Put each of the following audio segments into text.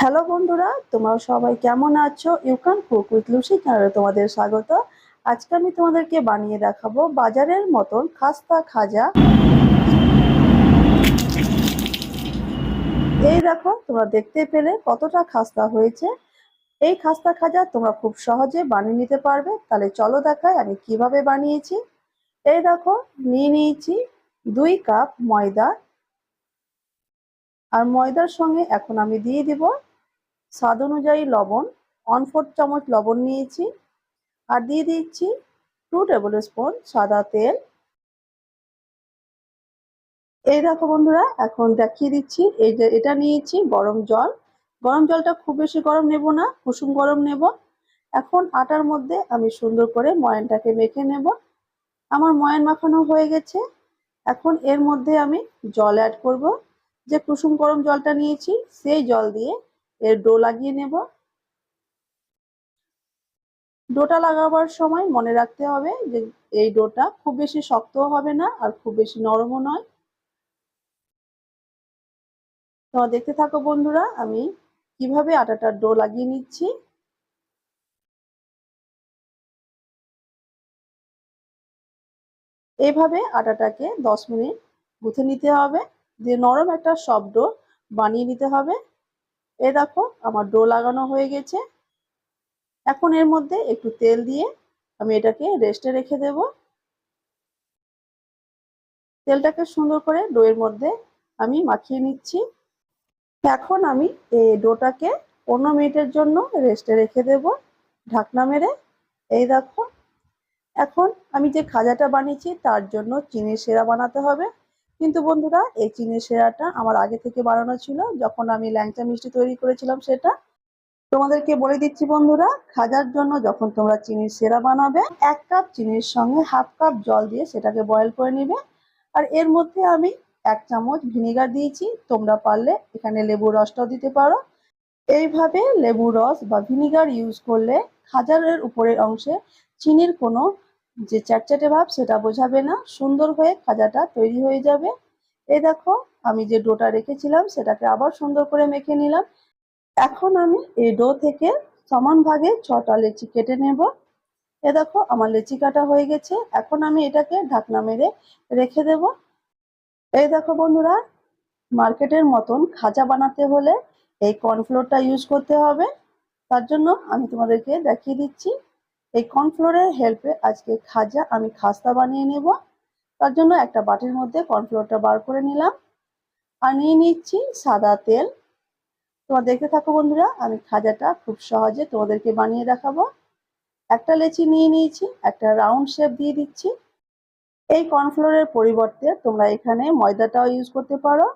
Hello বন্ধুরা, তোমরা সবাই কেমন আছো? You can cook with Lucy চ্যানেলে তোমাদের স্বাগত। আজকে আমি তোমাদেরকে বানিয়ে দেখাবো বাজারের মতন খাস্তা খাজা। এই দেখো, তোমরা দেখতে পেলে কতটা খাস্তা হয়েছে। এই খাস্তা খাজা তোমরা খুব সহজে বানিয়ে নিতে পারবে। তাহলে চলো দেখায় আমি কীভাবে বানিয়েছি। এই দেখো, নিয়ে নিয়েছি দুই কাপ ময়দা। আর ময়দার সঙ্গে এখন আমি দিয়ে দিব স্বাদ অনুযায়ী লবণ ওয়ান ফোর্থ চামচ লবণ নিয়েছি। আর দিয়ে দিচ্ছি টু টেবিল স্পুন সাদা তেল। এই দেখো বন্ধুরা, এখন দেখিয়ে দিচ্ছি, এই যে এটা নিয়েছি গরম জল। গরম জলটা খুব বেশি গরম নেব না, কুসুম গরম নেব। এখন আটার মধ্যে আমি সুন্দর করে ময়ানটাকে মেখে নেব। আমার ময়ান মাখানো হয়ে গেছে। এখন এর মধ্যে আমি জল অ্যাড করব। যে কুসুম গরম জলটা নিয়েছি, সেই জল দিয়ে এর ডো লাগিয়ে নেব। ডোটা লাগাবার সময় মনে রাখতে হবে যে এই ডোটা খুব বেশি শক্তও হবে না আর খুব বেশি নরমও নয়। তোমরা দেখতে থাকো বন্ধুরা, আমি কীভাবে আটাটার ডো লাগিয়ে নিচ্ছি। এইভাবে আটাটাকে দশ মিনিট গুঁথে নিতে হবে। দিয়ে নরম একটা শব্দ বানিয়ে নিতে হবে। এ দেখো, আমার ডো লাগানো হয়ে গেছে। এখন এর মধ্যে একটু তেল দিয়ে আমি এটাকে রেস্টে রেখে দেব। তেলটাকে সুন্দর করে ডোয়ের মধ্যে আমি মাখিয়ে নিচ্ছি। এখন আমি এই ডোটাকে পনেরো মিনিটের জন্য রেস্টে রেখে দেব ঢাকনা মেরে। এই দেখো, এখন আমি যে খাজাটা বানিয়েছি তার জন্য চিনির সেরা বানাতে হবে। কিন্তু বন্ধুরা, এই চিনির সেরাটা আমার আগে থেকে বানানো ছিল। যখন আমি ল্যাংচা মিষ্টি তৈরি করেছিলাম সেটা। তোমাদেরকে বলে দিচ্ছি বন্ধুরা, খাজার জন্য যখন তোমরা চিনির সেরা বানাবে, এক কাপ চিনির সঙ্গে হাফ কাপ জল দিয়ে সেটাকে বয়েল করে নিবে। আর এর মধ্যে আমি এক চামচ ভিনিগার দিয়েছি, তোমরা পারলে এখানে লেবুর রসটাও দিতে পারো। এইভাবে লেবু রস বা ভিনিগার ইউজ করলে খাজারের উপরের অংশে চিনির কোনো যে চ্যাটচ্যাটে ভাব সেটা বোঝাবে না, সুন্দর হয়ে খাজাটা তৈরি হয়ে যাবে। এই দেখো, আমি যে ডোটা রেখেছিলাম সেটাকে আবার সুন্দর করে মেখে নিলাম। এখন আমি এই ডো থেকে সমান ভাগে ছটা লেচি কেটে নেব। এ দেখো, আমার লেচি কাটা হয়ে গেছে। এখন আমি এটাকে ঢাকনা মেরে রেখে দেব। এই দেখো বন্ধুরা, মার্কেটের মতন খাজা বানাতে হলে এই কর্নফ্লোরটা ইউজ করতে হবে। তার জন্য আমি তোমাদেরকে দেখিয়ে দিচ্ছি। এই কর্নফ্লোরের হেল্পে আজকে খাজা আমি খাস্তা বানিয়ে নেব। তার জন্য একটা বাটির মধ্যে কর্নফ্লোরটা বার করে নিলাম। আর নিয়ে নিচ্ছি সাদা তেল। তোমরা দেখতে থাকো বন্ধুরা, আমি খাজাটা খুব সহজে তোমাদেরকে বানিয়ে দেখাবো। একটা লেচি নিয়ে নিয়েছি, একটা রাউন্ড শেপ দিয়ে দিচ্ছি। এই কর্নফ্লোরের পরিবর্তে তোমরা এখানে ময়দাটাও ইউজ করতে পারো।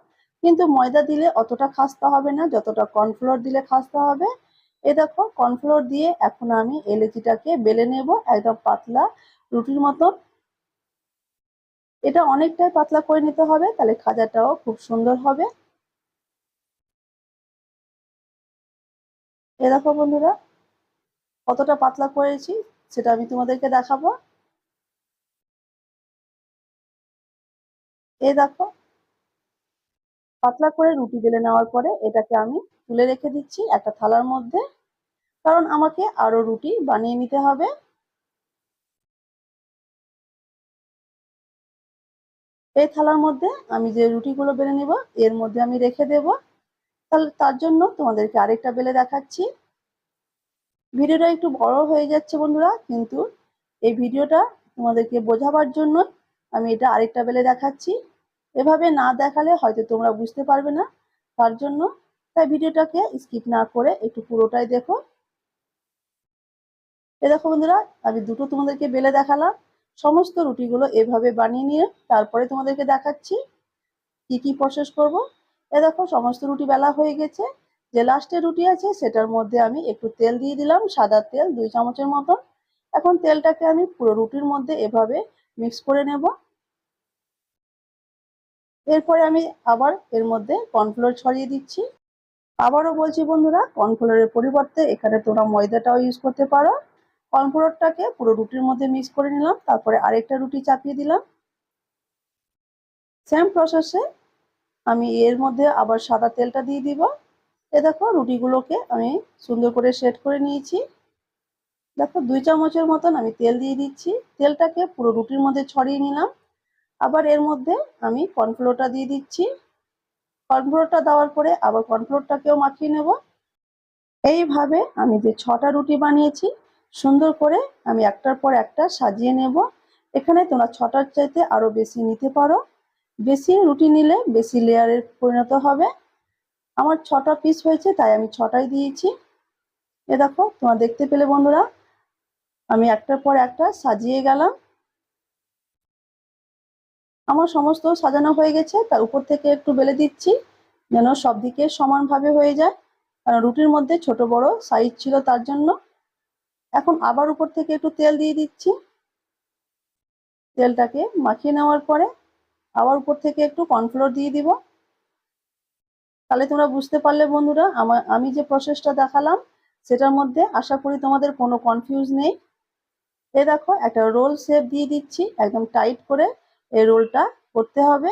কিন্তু ময়দা দিলে অতটা খাস্তা হবে না, যতটা কর্নফ্লোর দিলে খাস্তা হবে। এ দেখো কর্নফ্লোর দিয়ে এখন আমি এলেচিটাকে বেলে নেব, একদম পাতলা রুটির মতন। এটা অনেকটাই পাতলা করে নিতে হবে, তাহলে খাজাটাও খুব সুন্দর হবে। এ দেখো বন্ধুরা, কতটা পাতলা করেছি, সেটা আমি তোমাদেরকে দেখাবো। এ দেখো পাতলা করে রুটি বেলে নেওয়ার পরে এটাকে আমি তুলে রেখে দিচ্ছি একটা থালার মধ্যে। কারণ আমাকে আরও রুটি বানিয়ে নিতে হবে। এই থালার মধ্যে আমি যে রুটিগুলো বেলে নেব, এর মধ্যে আমি রেখে দেব। তাহলে তার জন্য তোমাদেরকে আরেকটা বেলে দেখাচ্ছি। ভিডিওটা একটু বড় হয়ে যাচ্ছে বন্ধুরা, কিন্তু এই ভিডিওটা তোমাদেরকে বোঝাবার জন্য আমি এটা আরেকটা বেলে দেখাচ্ছি। এভাবে না দেখালে হয়তো তোমরা বুঝতে পারবে না তার জন্য। তাই ভিডিওটাকে স্কিপ না করে একটু পুরোটাই দেখো। এ দেখো বন্ধুরা, আমি দুটো তোমাদেরকে বেলে দেখালাম। সমস্ত রুটিগুলো এভাবে বানিয়ে নিয়ে তারপরে তোমাদেরকে দেখাচ্ছি কি কি প্রসেস করব। এ দেখো, সমস্ত রুটি বেলা হয়ে গেছে। যে লাস্টে রুটি আছে, সেটার মধ্যে আমি একটু তেল দিয়ে দিলাম, সাদা তেল, দুই চামচের মতো এখন তেলটাকে আমি পুরো রুটির মধ্যে এভাবে মিক্স করে নেব। এরপরে আমি আবার এর মধ্যে কর্নফ্লোর ছড়িয়ে দিচ্ছি। আবারও বলছি বন্ধুরা, কর্নফ্লোরের পরিবর্তে এখানে তোমরা ময়দাটাও ইউজ করতে পারো। কর্নফ্লোরটাকে পুরো রুটির মধ্যে মিক্স করে নিলাম, তারপরে আরেকটা রুটি চাপিয়ে দিলাম। সেম প্রসেসে আমি এর মধ্যে আবার সাদা তেলটা দিয়ে দিব। এ দেখো, রুটিগুলোকে আমি সুন্দর করে সেট করে নিয়েছি। দেখো, দুই চামচের মতন আমি তেল দিয়ে দিচ্ছি। তেলটাকে পুরো রুটির মধ্যে ছড়িয়ে নিলাম। আবার এর মধ্যে আমি কর্নফ্লোরটা দিয়ে দিচ্ছি। কর্নফ্লোরটা দেওয়ার পরে আবার কর্নফ্লোরটাকেও মাখিয়ে নেব। এইভাবে আমি যে ছটা রুটি বানিয়েছি, সুন্দর করে আমি একটার পর একটা সাজিয়ে নেব। এখানে তোমরা ছটার চাইতে আরও বেশি নিতে পারো। বেশি রুটি নিলে বেশি লেয়ারের পরিণত হবে। আমার ছটা পিস হয়েছে, তাই আমি ছটাই দিয়েছি। এ দেখো, তোমরা দেখতে পেলে বন্ধুরা, আমি একটার পর একটা সাজিয়ে গেলাম। আমার সমস্ত সাজানো হয়ে গেছে, তার উপর থেকে একটু বেলে দিচ্ছি, যেন সব দিকে সমানভাবে হয়ে যায়। কারণ রুটির মধ্যে ছোট বড় সাইজ ছিল তার জন্য। এখন আবার উপর থেকে একটু তেল দিয়ে দিচ্ছি। তেলটাকে মাখিয়ে নেওয়ার পরে আবার উপর থেকে একটু কর্নফ্লোর দিয়ে দিব। তাহলে তোমরা বুঝতে পারলে বন্ধুরা আমার আমি যে প্রসেসটা দেখালাম, সেটার মধ্যে আশা করি তোমাদের কোনো কনফিউজ নেই। এ দেখো, একটা রোল শেপ দিয়ে দিচ্ছি, একদম টাইট করে। এই রোলটা করতে হবে।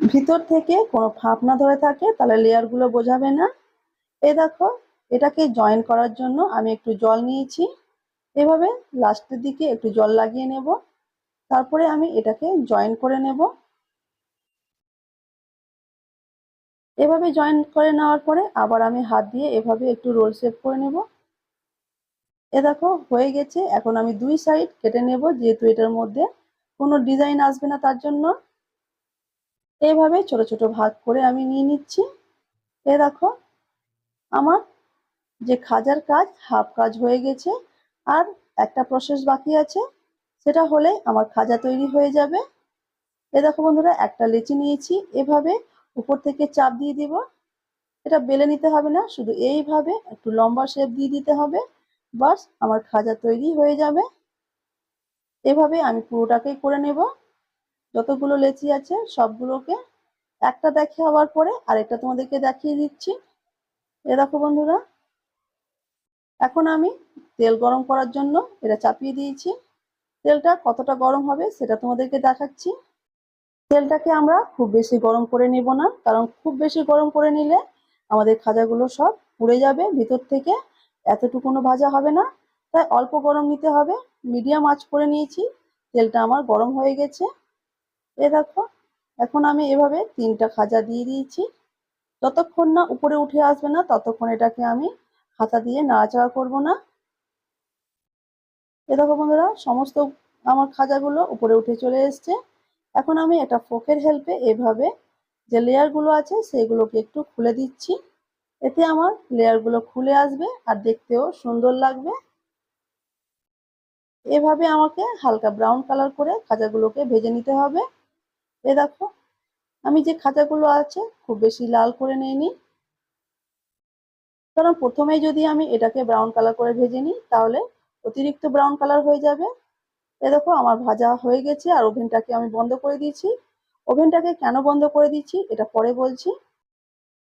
ভিতর থেকে কোনো ফাঁপ না ধরে থাকে, তাহলে লেয়ারগুলো বোঝাবে না। এ দেখো, এটাকে জয়েন করার জন্য আমি একটু জল নিয়েছি। এভাবে লাস্টের দিকে একটু জল লাগিয়ে নেব। তারপরে আমি এটাকে জয়েন করে নেব। এভাবে জয়েন করে নেওয়ার পরে আবার আমি হাত দিয়ে এভাবে একটু রোল শেপ করে নেব। এ দেখো, হয়ে গেছে। এখন আমি দুই সাইড কেটে নেব, যেহেতু এটার মধ্যে কোনো ডিজাইন আসবে না তার জন্য। এইভাবে ছোট ছোট ভাগ করে আমি নিয়ে নিচ্ছি। এ দেখো, আমার যে খাজার কাজ, হাফ কাজ হয়ে গেছে। আর একটা প্রসেস বাকি আছে, সেটা হলে আমার খাজা তৈরি হয়ে যাবে। এ দেখো বন্ধুরা, একটা লেচি নিয়েছি। এভাবে উপর থেকে চাপ দিয়ে দিব। এটা বেলে নিতে হবে না, শুধু এইভাবে একটু লম্বা শেপ দিয়ে দিতে হবে। বাস, আমার খাজা তৈরি হয়ে যাবে। এভাবে আমি পুরোটাকেই করে নেব। যতগুলো লেচি আছে সবগুলোকে একটা দেখে হওয়ার পরে আরেকটা তোমাদেরকে দেখিয়ে দিচ্ছি। এ দেখো বন্ধুরা, এখন আমি তেল গরম করার জন্য এটা চাপিয়ে দিয়েছি। তেলটা কতটা গরম হবে সেটা তোমাদেরকে দেখাচ্ছি। তেলটাকে আমরা খুব বেশি গরম করে নেব না, কারণ খুব বেশি গরম করে নিলে আমাদের খাজাগুলো সব পুড়ে যাবে, ভিতর থেকে এতটুকুনো ভাজা হবে না। তাই অল্প গরম নিতে হবে। মিডিয়াম আঁচ করে নিয়েছি। তেলটা আমার গরম হয়ে গেছে। এ দেখো, এখন আমি এভাবে তিনটা খাজা দিয়ে দিয়েছি। যতক্ষণ না উপরে উঠে আসবে না, ততক্ষণ এটাকে আমি হাতা দিয়ে নাড়াচাড়া করব না। এ দেখো বন্ধুরা, সমস্ত আমার খাজাগুলো উপরে উঠে চলে এসছে। এখন আমি একটা ফোকের হেল্পে এভাবে যে লেয়ারগুলো আছে, সেগুলোকে একটু খুলে দিচ্ছি। এতে আমার লেয়ারগুলো খুলে আসবে আর দেখতেও সুন্দর লাগবে। এভাবে আমাকে হালকা ব্রাউন কালার করে খাজাগুলোকে ভেজে নিতে হবে। এ দেখো, আমি যে খাজাগুলো আছে খুব বেশি লাল করে নিইনি। কারণ প্রথমেই যদি আমি এটাকে ব্রাউন কালার করে ভেজে নিই, তাহলে অতিরিক্ত ব্রাউন কালার হয়ে যাবে। এ দেখো, আমার ভাজা হয়ে গেছে আর ওভেনটাকে আমি বন্ধ করে দিয়েছি। ওভেনটাকে কেন বন্ধ করে দিচ্ছি, এটা পরে বলছি।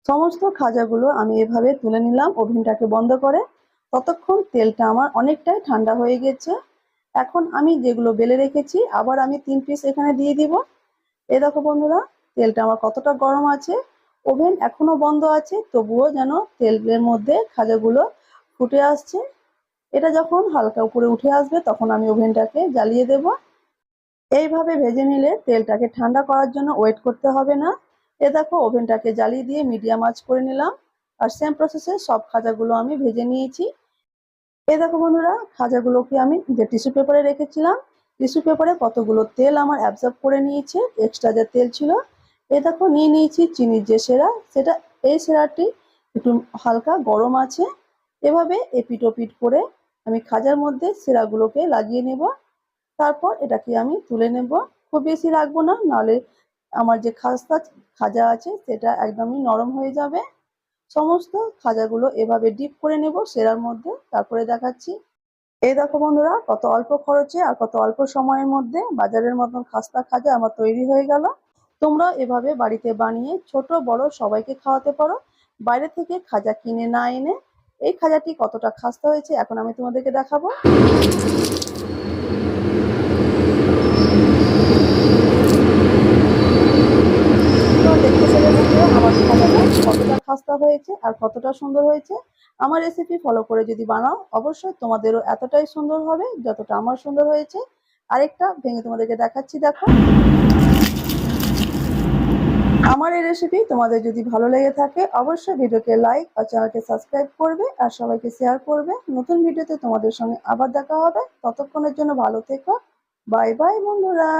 সমস্ত খাজাগুলো আমি এভাবে তুলে নিলাম ওভেনটাকে বন্ধ করে। ততক্ষণ তেলটা আমার অনেকটাই ঠান্ডা হয়ে গেছে। এখন আমি যেগুলো বেলে রেখেছি, আবার আমি তিন পিস এখানে দিয়ে দিব। এ দেখো বন্ধুরা, তেলটা আমার কতটা গরম আছে। ওভেন এখনও বন্ধ আছে, তবুও যেন তেলের মধ্যে খাজাগুলো ফুটে আসছে। এটা যখন হালকা উপরে উঠে আসবে, তখন আমি ওভেনটাকে জ্বালিয়ে দেব। এইভাবে ভেজে নিলে তেলটাকে ঠান্ডা করার জন্য ওয়েট করতে হবে না। এ দেখো, ওভেনটাকে জ্বালিয়ে দিয়ে মিডিয়াম আঁচ করে নিলাম। আর সেম প্রসেসে সব খাজাগুলো আমি ভেজে নিয়েছি। এ দেখো বন্ধুরা, খাজাগুলোকে আমি যে টিস্যু পেপারে রেখেছিলাম টিস্যু পেপারে কতগুলো তেল আমার অ্যাবজর্ব করে নিয়েছে এক্সট্রা যে তেল ছিল এ দেখো নিয়ে নিয়েছি চিনির যে সেরা, সেটা এই সেরাটি একটু হালকা গরম আছে, এভাবে এপিট ওপিট করে আমি খাজার মধ্যে সেরাগুলোকে লাগিয়ে নেব, তারপর এটাকে আমি তুলে নেব, খুব বেশি রাখব না, নাহলে আমার যে খাস্তা খাজা আছে, সেটা একদমই নরম হয়ে যাবে। সমস্ত খাজাগুলো এভাবে ডিপ করে নেব সেরার মধ্যে। তারপরে দেখাচ্ছি। এই দেখো বন্ধুরা, কত অল্প খরচে আর কত অল্প সময়ের মধ্যে বাজারের মতন খাস্তা খাজা আমার তৈরি হয়ে গেল। তোমরা এভাবে বাড়িতে বানিয়ে ছোট, বড় সবাইকে খাওয়াতে পারো। বাইরে থেকে খাজা কিনে না এনে এই খাজাটি কতটা খাস্তা হয়েছে এখন আমি তোমাদেরকে দেখাবো। দেখতে পেলে বন্ধুরা আমার খাবারটা কতটা খাস্তা হয়েছে আর কতটা সুন্দর হয়েছে, আমার রেসিপি ফলো করে যদি বানাও, অবশ্যই তোমাদেরও এতটাই সুন্দর হবে যতটা আমার সুন্দর হয়েছে। আরেকটা ভেঙে তোমাদেরকে দেখাচ্ছি, দেখো। আমার এই রেসিপি তোমাদের যদি ভালো লেগে থাকে, অবশ্যই ভিডিওকে লাইক আর চ্যানেলকে সাবস্ক্রাইব করবে আর সবাইকে শেয়ার করবে। নতুন ভিডিওতে তোমাদের সঙ্গে আবার দেখা হবে। ততক্ষণের জন্য ভালো থেকো। বাই বাই বন্ধুরা।